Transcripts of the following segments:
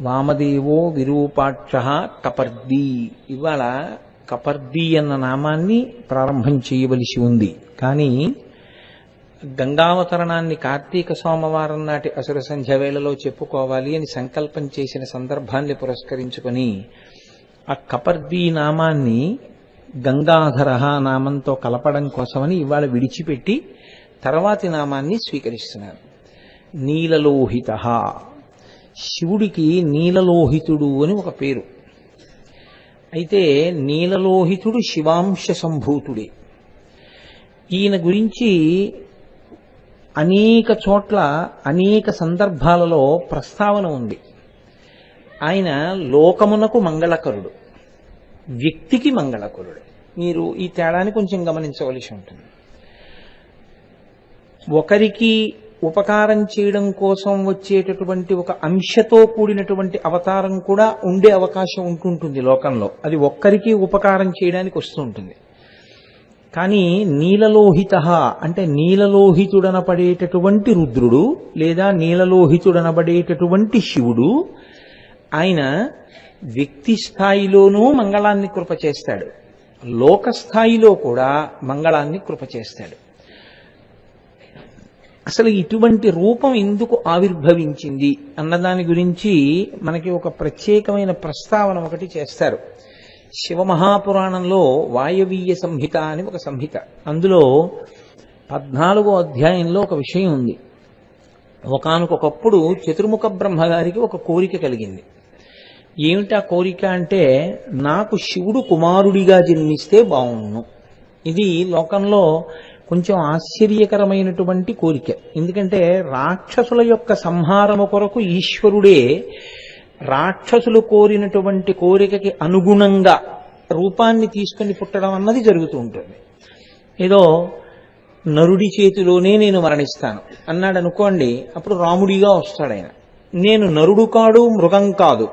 వామదేవో విరూపాక్ష కపర్ది. ఇవాళ కపర్ది అన్న నామాన్ని ప్రారంభం చేయవలసి ఉంది. కానీ గంగావతరణాన్ని కార్తీక సోమవారం నాటి అసుర సంధ్య వేళలో చెప్పుకోవాలి అని సంకల్పం చేసిన సందర్భాన్ని పురస్కరించుకొని ఆ కపర్ది నామాన్ని గంగాధర నామంతో కలపడం కోసమని ఇవాళ విడిచిపెట్టి తర్వాతి నామాన్ని స్వీకరిస్తున్నారు. నీలలోహిత. శివుడికి నీలలోహితుడు అని ఒక పేరు. అయితే నీలలోహితుడు శివాంశ సంభూతుడే. ఈయన గురించి అనేక చోట్ల అనేక సందర్భాలలో ప్రస్తావన ఉంది. ఆయన లోకమునకు మంగళకరుడు వ్యక్తికి మంగళకరుడు. మీరు ఈ తేడాని కొంచెం గమనించవలసి ఉంటుంది. ఒకరికి ఉపకారం చేయడం కోసం వచ్చేటటువంటి ఒక అంశతో కూడినటువంటి అవతారం కూడా ఉండే అవకాశం ఉంటుంటుంది లోకంలో. అది ఒక్కరికి ఉపకారం చేయడానికి వస్తుంటుంది. కానీ నీలలోహిత అంటే నీలలోహితుడనపడేటటువంటి రుద్రుడు లేదా నీలలోహితుడనబడేటటువంటి శివుడు ఆయన వ్యక్తి స్థాయిలోనూ మంగళాన్ని కృప చేస్తాడు లోక స్థాయిలో కూడా మంగళాన్ని కృప చేస్తాడు అసలు ఇటువంటి రూపం ఎందుకు ఆవిర్భవించింది అన్నదాని గురించి మనకి ఒక ప్రత్యేకమైన ప్రస్తావన ఒకటి చేస్తారు. శివమహాపురాణంలో వాయవీయ సంహిత అని ఒక సంహిత. అందులో పద్నాలుగో అధ్యాయంలో ఒక విషయం ఉంది. ఒకనకొకప్పుడు చతుర్ముఖ బ్రహ్మగారికి ఒక కోరిక కలిగింది. ఏమిటి ఆ కోరిక అంటే నాకు శివుడు కుమారుడిగా జన్మిస్తే బాగుండు ఇది లోకంలో కొంచెం ఆశ్చర్యకరమైనటువంటి కోరిక. ఎందుకంటే రాక్షసుల యొక్క సంహారము కొరకు ఈశ్వరుడే రాక్షసులు కోరినటువంటి కోరికకి అనుగుణంగా రూపాన్ని తీసుకుని పుట్టడం అన్నది జరుగుతూ ఉంటుంది. ఏదో నరుడి చేతిలోనే నేను మరణిస్తాను అన్నాడు అనుకోండి అప్పుడు రాముడిగా వస్తాడు ఆయన. నేను నరుడు కాడు మృగం కాదు.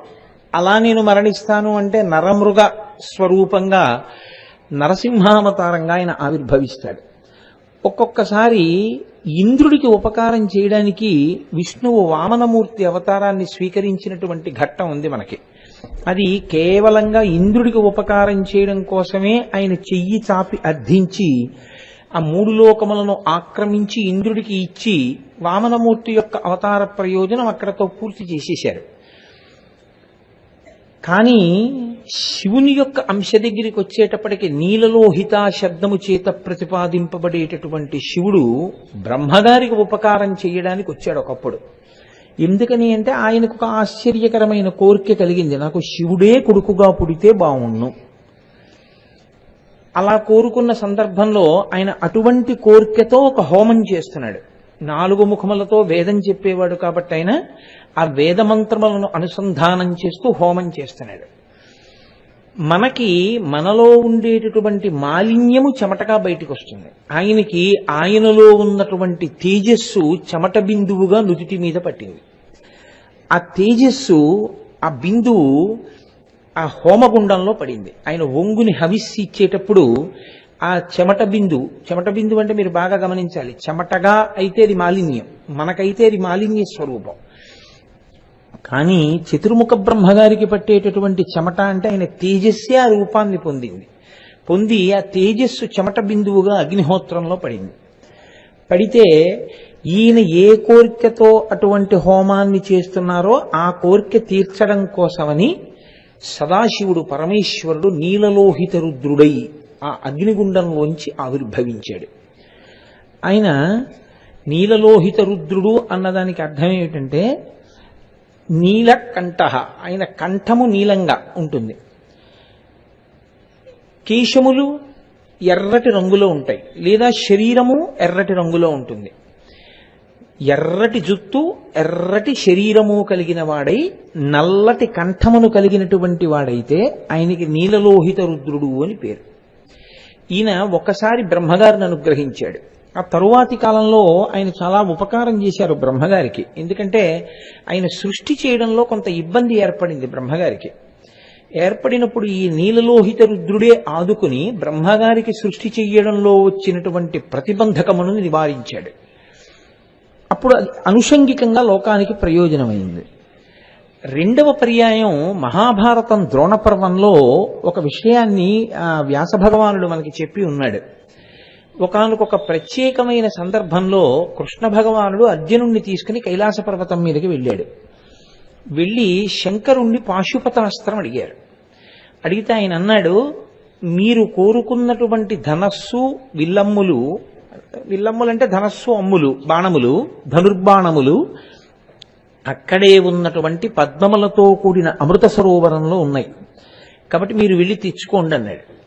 అలా నేను మరణిస్తాను అంటే నరమృగ స్వరూపంగా నరసింహావతారంగా ఆయన ఆవిర్భవిస్తాడు. ఒక్కొక్కసారి ఇంద్రుడికి ఉపకారం చేయడానికి విష్ణువు వామనమూర్తి అవతారాన్ని స్వీకరించినటువంటి ఘట్టం ఉంది మనకి. అది కేవలంగా ఇంద్రుడికి ఉపకారం చేయడం కోసమే ఆయన చెయ్యి చాపి అర్థించి ఆ మూడు లోకములను ఆక్రమించి ఇంద్రుడికి ఇచ్చి వామనమూర్తి యొక్క అవతార ప్రయోజనం అక్కడతో పూర్తి చేసేశారు. కానీ శివుని యొక్క అంశ దగ్గరికి వచ్చేటప్పటికి నీలలోహిత శబ్దము చేత ప్రతిపాదింపబడేటటువంటి శివుడు బ్రహ్మగారికి ఉపకారం చేయడానికి వచ్చాడు ఒకప్పుడు. ఎందుకని అంటే ఆయనకు ఒక ఆశ్చర్యకరమైన కోరిక కలిగింది. నాకు శివుడే కొడుకుగా పుడితే బాగుండు అలా కోరుకున్న సందర్భంలో ఆయన అటువంటి కోరికతో ఒక హోమం చేస్తున్నాడు. నాలుగు ముఖములతో వేదం చెప్పేవాడు కాబట్టి ఆయన ఆ వేద మంత్రములను అనుసంధానం చేస్తూ హోమం చేస్తున్నాడు. మనకి మనలో ఉండేటటువంటి మాలిన్యము చెమటగా బయటికి వస్తుంది ఆయనకి ఆయనలో ఉన్నటువంటి తేజస్సు చెమట బిందువుగా నుదుటి మీద పట్టింది. ఆ తేజస్సు ఆ బిందువు ఆ హోమగుండంలో పడింది. ఆయన ఒంగుని హవిస్సి ఇచ్చేటప్పుడు ఆ చెమట బిందు చెమట బిందు అంటే మీరు బాగా గమనించాలి. చెమటగా అయితే అది మాలిన్యం మనకైతే అది మాలిన్య స్వరూపం. కానీ చతుర్ముఖ బ్రహ్మగారికి పట్టేటటువంటి చెమట అంటే ఆయన తేజస్సే ఆ రూపాన్ని పొందింది. పొంది ఆ తేజస్సు చెమట బిందువుగా అగ్నిహోత్రంలో పడింది. పడితే ఈయన ఏ కోరికతో అటువంటి హోమాన్ని చేస్తున్నారో ఆ కోరిక తీర్చడం కోసమని సదాశివుడు పరమేశ్వరుడు నీలలోహిత రుద్రుడై ఆ అగ్నిగుండంలోంచి ఆవిర్భవించాడు. ఆయన నీలలోహిత రుద్రుడు అన్నదానికి అర్థం ఏమిటంటే నీలకంఠ. ఆయన కంఠము నీలంగా ఉంటుంది. కేశములు ఎర్రటి రంగులో ఉంటాయి. లేదా శరీరము ఎర్రటి రంగులో ఉంటుంది. ఎర్రటి జుత్తు ఎర్రటి శరీరము కలిగిన వాడై నల్లటి కంఠమును కలిగినటువంటి వాడైతే ఆయనకి నీలలోహిత రుద్రుడు అని పేరు. ఈయన ఒకసారి బ్రహ్మగారిని అనుగ్రహించాడు. ఆ తరువాతి కాలంలో ఆయన చాలా ఉపకారం చేశారు బ్రహ్మగారికి. ఎందుకంటే ఆయన సృష్టి చేయడంలో కొంత ఇబ్బంది ఏర్పడింది బ్రహ్మగారికి. ఏర్పడినప్పుడు ఈ నీలలోహిత రుద్రుడే ఆదుకుని బ్రహ్మగారికి సృష్టి చెయ్యడంలో వచ్చినటువంటి ప్రతిబంధకమును నివారించాడు. అప్పుడు అది అనుషంగికంగా లోకానికి ప్రయోజనమైంది. రెండవ పర్యాయం మహాభారతం ద్రోణపర్వంలో ఒక విషయాన్ని వ్యాస భగవానుడు మనకి చెప్పి ఉన్నాడు. ఒకానొక ప్రత్యేకమైన సందర్భంలో కృష్ణ భగవానుడు అర్జునుణ్ణి తీసుకుని కైలాస పర్వతం మీదకి వెళ్ళాడు. వెళ్ళి శంకరుణ్ణి పాశుపతాస్త్రం అడిగారు. అడిగితే ఆయన అన్నాడు మీరు కోరుకున్నటువంటి ధనస్సు విల్లమ్ములు విల్లమ్ములు అంటే ధనస్సు అమ్ములు బాణములు ధనుర్బాణములు అక్కడే ఉన్నటువంటి పద్మములతో కూడిన అమృత సరోవరంలో ఉన్నాయి. కాబట్టి మీరు వెళ్ళి తెచ్చుకోండి అన్నాడు.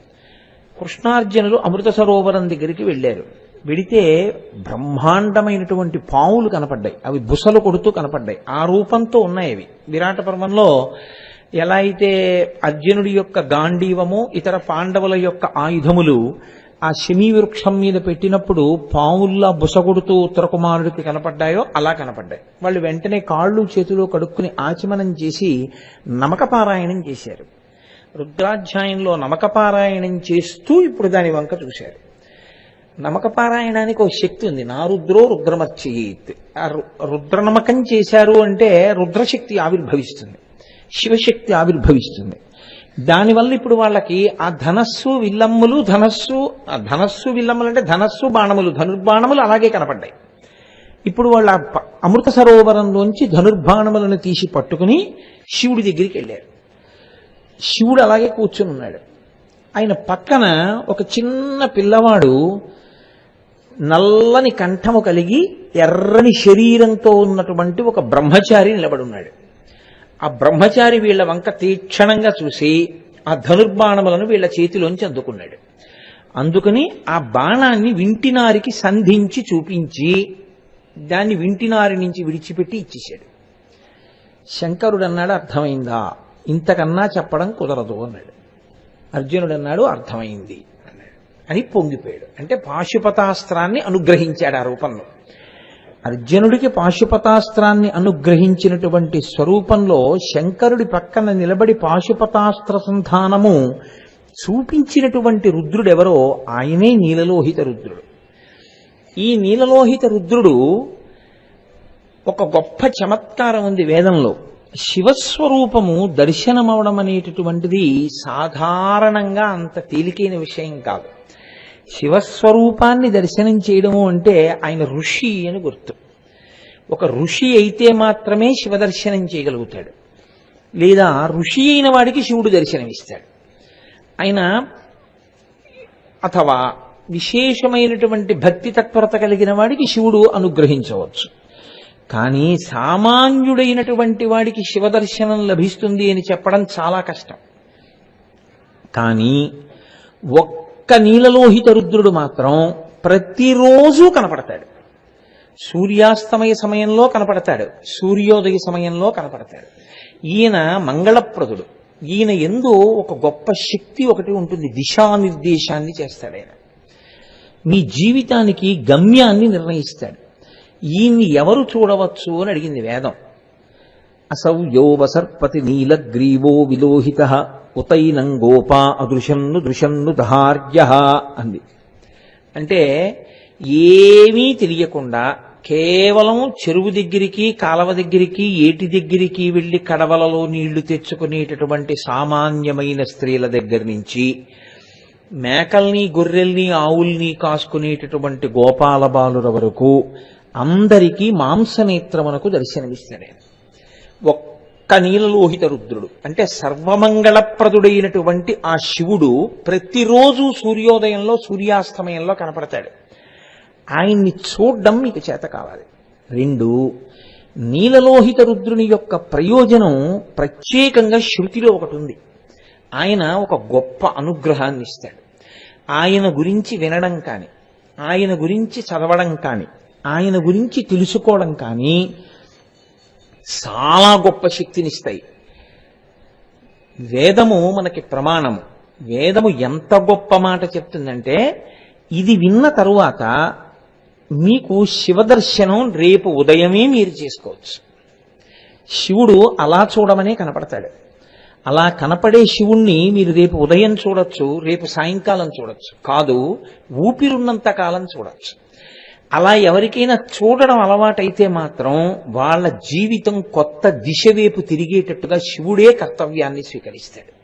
కృష్ణార్జునులు అమృత సరోవరం దగ్గరికి వెళ్ళారు. వెడితే బ్రహ్మాండమైనటువంటి పావులు కనపడ్డాయి. అవి బుసలు కొడుతూ కనపడ్డాయి. ఆ రూపంతో ఉన్నాయి అవి. విరాట పర్వంలో ఎలా అయితే అర్జునుడి యొక్క గాంధీవము ఇతర పాండవుల యొక్క ఆయుధములు ఆ శమీ వృక్షం మీద పెట్టినప్పుడు పావుల్లా బుసగొడుతూ ఉత్తర కుమారుడికి కనపడ్డాయో అలా కనపడ్డాయి. వాళ్ళు వెంటనే కాళ్ళు చేతులు కడుక్కుని ఆచమనం చేసి నమకపారాయణం చేశారు. రుద్రాధ్యాయంలో నమకపారాయణం చేస్తూ ఇప్పుడు దాని వంక చూశారు. నమకపారాయణానికి ఒక శక్తి ఉంది. నా రుద్రో రుద్రమర్చయేత్. ఆ రుద్రనమకం చేశారు అంటే రుద్రశక్తి ఆవిర్భవిస్తుంది. శివశక్తి ఆవిర్భవిస్తుంది. దానివల్ల ఇప్పుడు వాళ్ళకి ఆ ధనస్సు విల్లమ్ములు ధనస్సు ఆ ధనస్సు విల్లమ్ములు అంటే ధనస్సు బాణములు ధనుర్బాణములు అలాగే కనపడ్డాయి. ఇప్పుడు వాళ్ళ అమృత సరోవరంలోంచి ధనుర్బాణములను తీసి పట్టుకుని శివుడి దగ్గరికి వెళ్ళారు. శివుడు అలాగే కూర్చుని ఉన్నాడు. ఆయన పక్కన ఒక చిన్న పిల్లవాడు నల్లని కంఠము కలిగి ఎర్రని శరీరంతో ఉన్నటువంటి ఒక బ్రహ్మచారి నిలబడి ఉన్నాడు. ఆ బ్రహ్మచారి వీళ్ళ వంక తీక్షణంగా చూసి ఆ ధనుర్బాణములను వీళ్ళ చేతిలోంచి అందుకున్నాడు. అందుకని ఆ బాణాన్ని వింటినారికి సంధించి చూపించి దాన్ని వింటినారి నుంచి విడిచిపెట్టి ఇచ్చేశాడు. శంకరుడు అన్నాడు అర్థమైందా? ఇంతకన్నా చెప్పడం కుదరదు అన్నాడు. అర్జునుడు అన్నాడు. అర్థమైంది అని పొంగిపోయాడు. అంటే పాశుపతాస్త్రాన్ని అనుగ్రహించాడు ఆ రూపంలో. అర్జునుడికి పాశుపతాస్త్రాన్ని అనుగ్రహించినటువంటి స్వరూపంలో శంకరుడి పక్కన నిలబడి పాశుపతాస్త్ర సంధానము చూపించినటువంటి రుద్రుడెవరో ఆయనే నీలలోహిత రుద్రుడు. ఈ నీలలోహిత రుద్రుడు ఒక గొప్ప చమత్కారం ఉంది వేదంలో. శివస్వరూపము దర్శనమవడం అనేటటువంటిది సాధారణంగా అంత తేలికైన విషయం కాదు. శివస్వరూపాన్ని దర్శనం చేయడము అంటే ఆయన ఋషి అని గుర్తు. ఒక ఋషి అయితే మాత్రమే శివ దర్శనం చేయగలుగుతాడు. లేదా ఋషి అయిన వాడికి శివుడు దర్శనమిస్తాడు. ఆయన అథవా విశేషమైనటువంటి భక్తి తత్పరత కలిగిన వాడికి శివుడు అనుగ్రహించవచ్చు. కానీ సామాన్యుడైనటువంటి వాడికి శివ దర్శనం లభిస్తుంది అని చెప్పడం చాలా కష్టం. కానీ ఒక్క నీలలోహిత రుద్రుడు మాత్రం ప్రతిరోజు కనపడతాడు. సూర్యాస్తమయ సమయంలో కనపడతాడు. సూర్యోదయ సమయంలో కనపడతాడు. ఈయన మంగళప్రదుడు. ఈయన ఎందు ఒక గొప్ప శక్తి ఒకటి ఉంటుంది. దిశానిర్దేశాన్ని చేస్తాడు ఆయన. మీ జీవితానికి గమ్యాన్ని నిర్ణయిస్తాడు. ఈయన్ని ఎవరు చూడవచ్చు అని అడిగింది వేదం. అసౌ యో నీలగ్రీవో విలోహిత ఉతైనం గోపా అదృశన్ను దృశన్ను దహార్య అంది. అంటే ఏమీ తెలియకుండా కేవలం చెరువు దగ్గరికి కాలవ దగ్గరికి ఏటి దగ్గరికి వెళ్ళి కడవలలో నీళ్ళు తెచ్చుకునేటటువంటి సామాన్యమైన స్త్రీల దగ్గర నుంచి మేకల్ని గొర్రెల్ని ఆవుల్ని కాసుకునేటటువంటి గోపాల బాలుర వరకు అందరికీ మాంసనేత్రమునకు దర్శనమిస్తాడు ఒక్క నీలలోహిత రుద్రుడు అంటే సర్వమంగళప్రదుడైనటువంటి ఆ శివుడు ప్రతిరోజు సూర్యోదయంలో సూర్యాస్తమయంలో కనపడతాడు. ఆయన్ని చూడడం మీకు చేత కావాలి. రెండు నీలలోహిత రుద్రుని యొక్క ప్రయోజనం ప్రత్యేకంగా శృతిలో ఒకటి ఉంది ఆయన ఒక గొప్ప అనుగ్రహాన్ని ఇస్తాడు ఆయన గురించి వినడం కానీ ఆయన గురించి చదవడం కానీ ఆయన గురించి తెలుసుకోవడం కానీ చాలా గొప్ప శక్తినిస్తాయి. వేదము మనకి ప్రమాణము. వేదము ఎంత గొప్ప మాట చెప్తుందంటే ఇది విన్న తరువాత మీకు శివదర్శనం రేపు ఉదయమే మీరు చేసుకోవచ్చు. శివుడు అలా చూడమనే కనపడతాడు. అలా కనపడే శివుణ్ణి మీరు రేపు ఉదయం చూడొచ్చు రేపు సాయంకాలం చూడొచ్చు. కాదు ఊపిరున్నంత కాలం చూడొచ్చు. అలా ఎవరికైనా చూడడం అలవాటైతే మాత్రం వాళ్ళ జీవితం కొత్త దిశ వైపు తిరిగేటట్టుగా శివుడే కర్తవ్యాన్ని స్వీకరిస్తాడు.